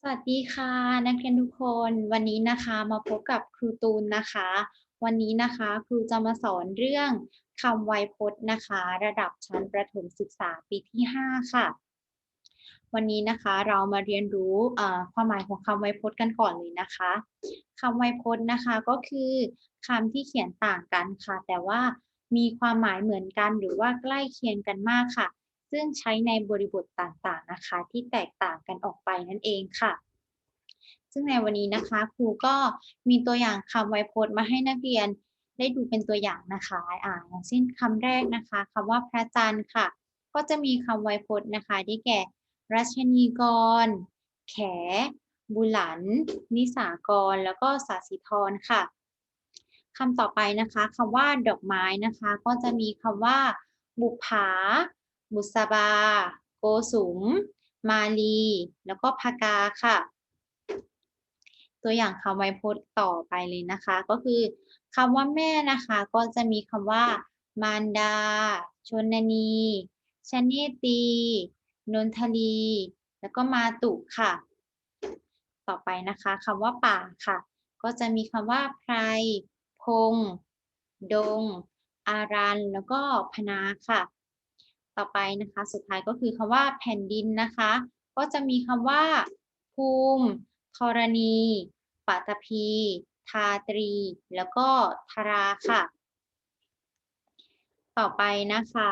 สวัสดีค่ะนักเรียนทุกคนวันนี้นะคะมาพบกับครูตูนนะคะ วันนี้นะคะครูจะมาสอนเรื่องคำไวยพจน์นะคะ ระดับชั้นประถมศึกษาปีที่ 5 ค่ะ วันนี้นะคะเรามาเรียนรู้ความหมายของคำไวยพจน์กันก่อนเลยนะคะคำไวยพจน์นะคะก็คือคำที่เขียนต่างกันค่ะ แต่ว่ามีความหมายเหมือนกันหรือว่าใกล้เคียงกันมากค่ะ ซึ่งใช้ในบริบทต่างๆนะคะ ที่แตกต่างกันออกไปนั่นเองค่ะ ซึ่งในวันนี้นะคะครูก็มีตัวอย่างคำไวยพจน์มาให้นักเรียนได้ดูเป็นตัวอย่างนะคะอ่าอย่างเช่นคำแรกนะคะคำว่าพระจันทร์ค่ะ ก็จะมีคำไวยพจน์นะคะที่แก่ รัชนีกร แข บุหลัน นิสากร แล้วก็สาสิธรค่ะคำต่อไปนะคะคำว่าดอกไม้นะคะ ก็จะมีคำว่า บุภา บุษบา โกสุม มาลี แล้วก็พากาค่ะ ตัวอย่างคำไวยพจน์ต่อไปเลยนะคะ ก็คือคำว่าแม่นะคะ ก็จะมีคำว่า มารดา ชนนีชเนตี นนทลี แล้วก็มาตุค่ะ ต่อไปนะคะคำว่าป่าค่ะ ก็จะมีคำว่าไพร พง ดง อารัน แล้วก็พนาค่ะ ต่อไปนะคะ สุดท้ายก็คือคำว่าแผ่นดินนะคะ ก็จะมีคำว่า ภูมิธรณีปัตภีทาตรี แล้วก็ธาราค่ะ ต่อไปนะคะ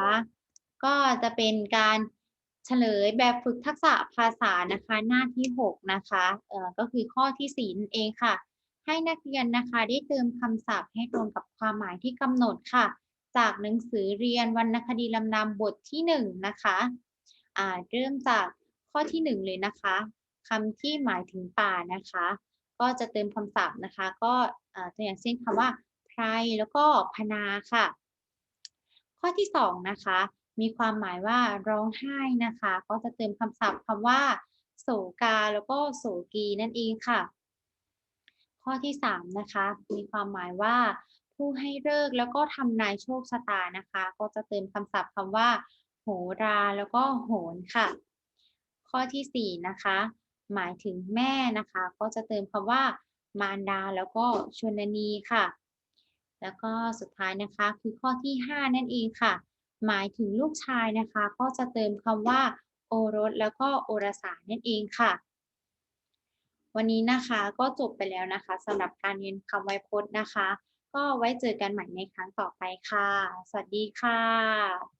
ก็จะเป็นการเฉลยแบบฝึกทักษะภาษานะคะ หน้าที่ 6 นะคะเอ่อก็คือข้อที่ 4 นั่นเองค่ะ ให้นักเรียนนะคะได้เติมคำศัพท์ให้ตรงกับความหมายที่กำหนดค่ะ จากหนังสือเรียนวรรณคดีลำนำบทที่1นนะคะะเริ่มจากข้อที่ 1 เลยนะคะคำที่หมายถึงป่านะคะ ก็จะเติมคำศัพท์นะคะ ก็ตัวอย่างเช่นคำว่าไพรแล้วก็พนาค่ะ ข้อที่ 2 นะคะ มีความหมายว่าร้องไห้นะคะ ก็จะเติมคำศัพท์คำว่า โศกาแล้วก็โศกีนั่นเองค่ะ ข้อที่ 3 นะคะ มีความหมายว่า ผู้ให้เลิกแล้วก็ทำนายโชคชะตานะคะ ก็จะเติมคำศัพท์คำว่า โหราแล้วก็โหนค่ะ ข้อที่ 4 นะคะ หมายถึงแม่นะคะ ก็จะเติมคำว่า มารดาแล้วก็ชนนีค่ะ แล้วก็สุดท้ายนะคะคือข้อที่ 5 นั่นเองค่ะ หมายถึงลูกชายนะคะ ก็จะเติมคำว่า โอรสแล้วก็โอรสานั่นเองค่ะวันนี้นะคะก็จบไปแล้วนะคะสำหรับการเรียนคำไวยพจน์นะคะ ก็ไว้เจอกันใหม่ในครั้งต่อไปค่ะ สวัสดีค่ะ